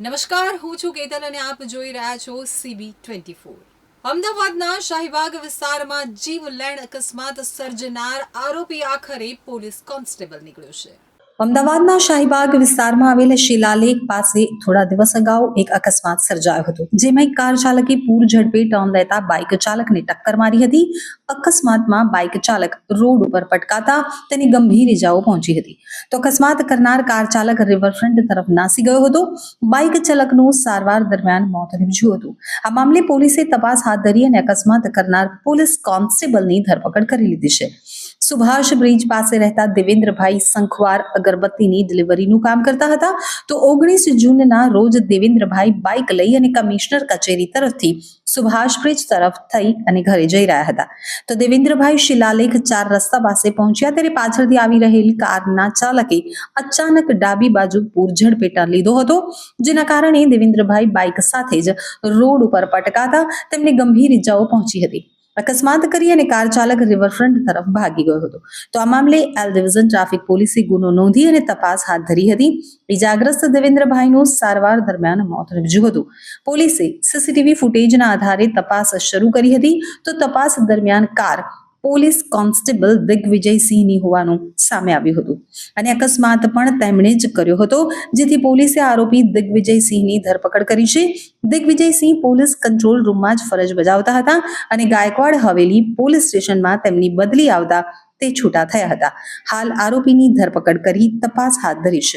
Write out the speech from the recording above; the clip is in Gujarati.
નમસ્કાર, હું છું કેતન અને આપ જોઈ રહ્યા છો સીબી ટ્વેન્ટી ફોર અમદાવાદના શાહીબાગ વિસ્તારમાં જીવલેણ અકસ્માત સર્જનાર આરોપી આખરે પોલીસ કોન્સ્ટેબલ નીકળ્યો છે. અમદાવાદના શાહીબાગ વિસ્તારમાં આવેલ શિલાલેખ પાસે થોડા દિવસ અગાઉ એક અકસ્માત સર્જાયો હતો, જેમાં એક કાર ચાલકે પૂર ઝડપે ટર્ન લેતા બાઇક ચાલકને ટક્કર મારી હતી. અકસ્માતમાં બાઇક ચાલક રોડ ઉપર પટકાતા તેની ગંભીર ઇજાઓ પહોંચી હતી. તો અકસ્માત કરનાર કાર ચાલક રિવરફ્રન્ટ તરફ નાસી ગયો હતો. બાઇક ચાલકનું સારવાર દરમિયાન મોત નિપજ્યું હતું. આ મામલે પોલીસે તપાસ હાથ ધરી અને અકસ્માત કરનાર પોલીસ કોન્સ્ટેબલની ધરપકડ કરી લીધી છે. સુભાષ બ્રિજ પાસે રહેતા દેવેન્દ્રભાઈ સંખવાર અગરબત્તીની ડિલિવરીનું કામ કરતા હતા. તો ઓગણીસ જૂનના રોજ દેવેન્દ્રભાઈ બાઇક લઈ અને કમિશનર કચેરી તરફથી સુભાષ બ્રિજ તરફ થઈ અને ઘરે જઈ રહ્યા હતા. તો દેવેન્દ્રભાઈ શિલાલેખ ચાર રસ્તા પાસે પહોંચ્યા ત્યારે પાછળથી આવી રહેલી કારના ચાલકે અચાનક ડાબી બાજુ પૂરઝડ પેટા લીધો હતો, જેના કારણે દેવેન્દ્રભાઈ બાઇક સાથે જ રોડ ઉપર પટકાતા તેમને ગંભીર ઇજાઓ પહોંચી હતી. અકસ્માત કરી અને કાર ચાલક રિવરફ્રન્ટ તરફ ભાગી ગયો હતો. તો આ મામલે એલ ડિવિઝન ટ્રાફિક પોલીસે ગુનો નોંધી અને તપાસ હાથ ધરી હતી. ઇજાગ્રસ્ત દેવેન્દ્રભાઈનું સારવાર દરમિયાન મોત નિપજ્યું હતું. પોલીસે સીસીટીવી ફૂટેજના આધારે તપાસ શરૂ કરી હતી. તો તપાસ દરમિયાન કાર પોલીસ કોન્સ્ટેબલ દિગ્વિજયસિંહની હોવાનું સામે આવ્યું હતું. અને અકસ્માત પણ તેમણે જ કર્યો હતો, જેથી પોલીસે આરોપી દિગ્વિજયસિંહની ધરપકડ કરી છે. દિગ્વિજયસિંહ પોલીસ કંટ્રોલ રૂમમાં જ ફરજ બજાવતા હતા અને ગાયકવાડ હવેલી પોલીસ સ્ટેશનમાં તેમની બદલી આવતા તે છૂટા થયા હતા. હાલ આરોપીની ધરપકડ કરી તપાસ હાથ ધરી છે.